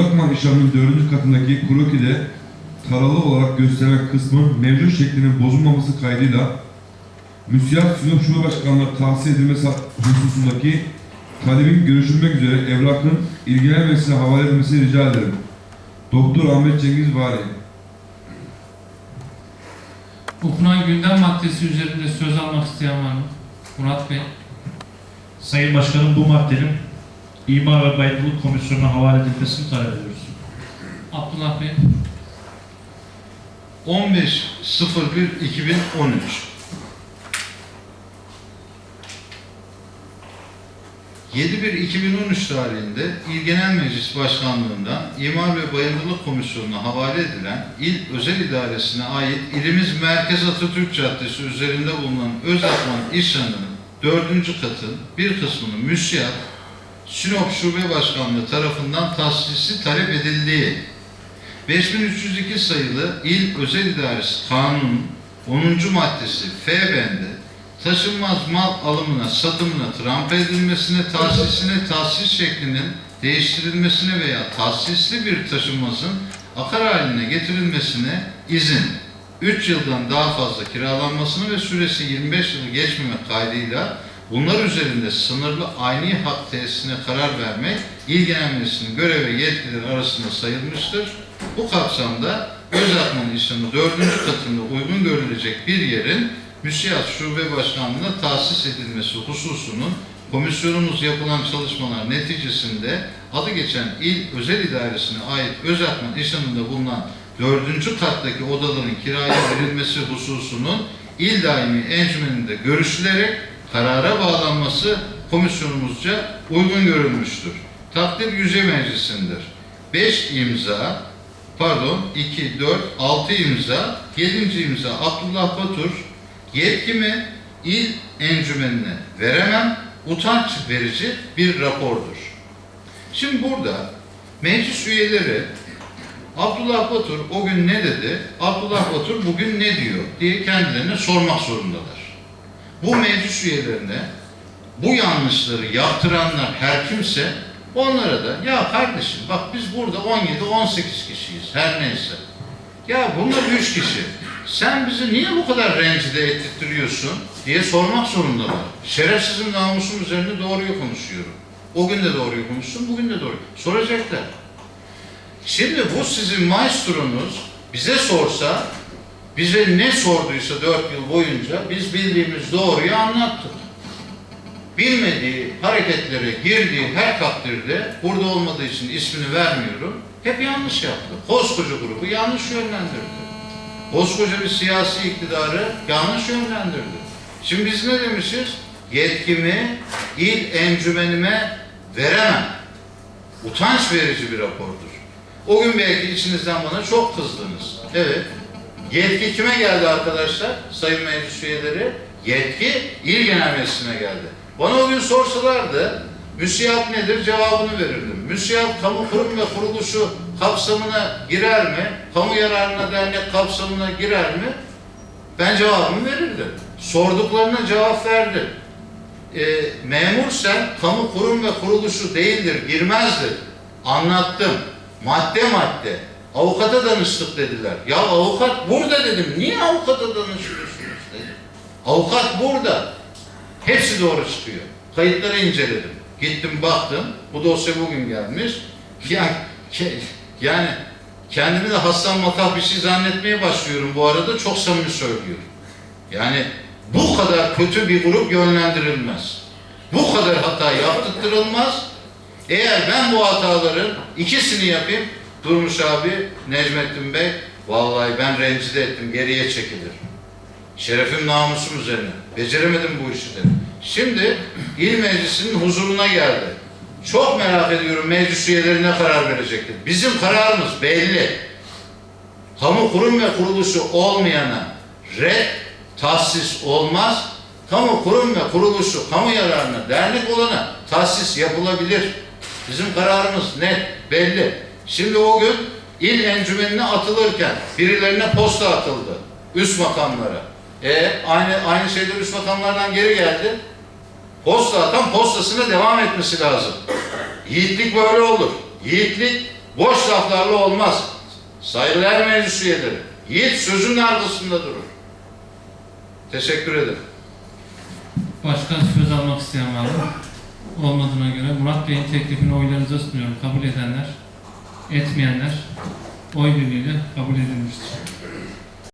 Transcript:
Özakman İşhan'ın dördüncü katındaki krokide taralı olarak gösteren kısmın mevcut şeklinin bozulmaması kaydıyla Müsiyat Sinop Şube Başkanlığı tahsis edilmesi hususundaki talebin görüşülmek üzere evrakın ilgilenmesine havale edilmesini rica ederim. Doktor Ahmet Cengiz Vari. Okunan gündem maddesi üzerinde söz almak isteyen var mı? Murat Bey. Sayın Başkanım bu maddenin İmar ve Bayındırlık Komisyonu'na havale edilmesini talep ediyoruz. Abdullah Bey. 15.01.2013 7.1.2013 tarihinde İl Genel Meclis Başkanlığından İmar ve Bayındırlık Komisyonu'na havale edilen İl Özel İdaresine ait ilimiz Merkez Atatürk Caddesi üzerinde bulunan Özakman İşhanı'nın dördüncü katın bir kısmının müsiyat Sinop Şube Başkanlığı tarafından tahsisi talep edildiği 5302 sayılı İl Özel İdaresi Kanunu 10. maddesi F bendi taşınmaz mal alımına, satımına, trampa edilmesine, tahsisine, tahsis şeklinin değiştirilmesine veya tahsisli bir taşınmazın akar haline getirilmesine izin 3 yıldan daha fazla kiralanmasını ve süresi 25 yılı geçmemek kaydıyla bunlar üzerinde sınırlı aynı hak tesisine karar vermek İl Genel Meclisi'nin görev ve yetkileri arasında sayılmıştır. Bu kapsamda Özakman İşhanı 4. katında uygun görülecek bir yerin Müsiyat Şube Başkanlığı'na tahsis edilmesi hususunun komisyonumuz yapılan çalışmalar neticesinde adı geçen il özel idaresine ait Özakman İşhanı'nda bulunan 4. kattaki odaların kiraya verilmesi hususunun il daimi encümeninde görüşülerek karara bağlanması komisyonumuzca uygun görülmüştür. Takdir Yüce Meclisi'ndir. 5 imza, pardon 2, 4, 6 imza, 7. imza Abdullah Batur, yetkimi il encümenine veremem, utanç verici bir rapordur. Şimdi burada meclis üyeleri Abdullah Batur o gün ne dedi, Abdullah Batur bugün ne diyor diye kendilerine sormak zorundalar. Bu meclis üyelerine bu yanlışları yaptıranlar her kimse onlara da ya kardeşim bak biz burada 17-18 kişiyiz her neyse. Ya bunlar 3 kişi. Sen bizi niye bu kadar rencide ettirtiyorsun diye sormak zorundalar. Şerefsizin namusum üzerinde doğruyu konuşuyorum. O gün de doğruyu konuştum, bugün de doğru. Soracaklar. Şimdi bu sizin maestronuz bize sorsa, bize ne sorduysa dört yıl boyunca biz bildiğimiz doğruyu anlattık. Bilmediği hareketlere girdiği her takdirde burada olmadığı için ismini vermiyorum. Hep yanlış yaptı. Koskoca grubu yanlış yönlendirdi. Koskoca bir siyasi iktidarı yanlış yönlendirdi. Şimdi biz ne demişiz? Yetkimi il encümenime veremem. Utanç verici bir rapordur. O gün belki içinizden bana çok kızdınız. Evet. Yetki kime geldi arkadaşlar? Sayın meclis üyeleri. Yetki il genel meclisine geldi. Bana o gün sorsalardı müsiyat nedir cevabını verirdim. Müsiyat kamu kurum ve kuruluşu kapsamına girer mi? Kamu yararına dernek kapsamına girer mi? Ben cevabımı verirdim. Sorduklarına cevap verdim. E, memur sen kamu kurum ve kuruluşu değildir, girmezdir. Anlattım. Madde madde. Avukata danıştık dediler. Ya avukat burada dedim. Niye avukata danışıyorsunuz dedim. Avukat burada. Hepsi doğru çıkıyor. Kayıtları inceledim. Gittim baktım. Bu dosya bugün gelmiş. Yani, yani kendimi de Hasan Matah bir şey zannetmeye başlıyorum bu arada. Çok samimi söylüyorum. Yani bu kadar kötü bir grup yönlendirilmez. Bu kadar hata yaptırtırılmaz. Eğer ben bu hataların ikisini yapayım, Durmuş abi, Necmettin Bey, vallahi ben rencide ettim, geriye çekilir. Şerefim namusum üzerine. Beceremedim bu işi de. Şimdi il meclisinin huzuruna geldi. Çok merak ediyorum meclis üyeleri ne karar verecektir. Bizim kararımız belli. Kamu kurum ve kuruluşu olmayana red tahsis olmaz. Kamu kurum ve kuruluşu kamu yararına dernek olana tahsis yapılabilir. Bizim kararımız net, belli. Şimdi o gün il encümenine atılırken birilerine posta atıldı. Üst makamlara. E aynı aynı şeyler üst makamlardan geri geldi. Posta atan postasına devam etmesi lazım. Yiğitlik böyle olur. Yiğitlik Boş laflarla olmaz. Saygılar meclis üyeleri. Yiğit sözün arkasında durur. Teşekkür ederim. Başka söz almak isteyen var mı? Olmadığına göre Murat Bey'in teklifini oylarınıza sunuyorum. Kabul edenler, etmeyenler oy birliğiyle kabul edilmiştir.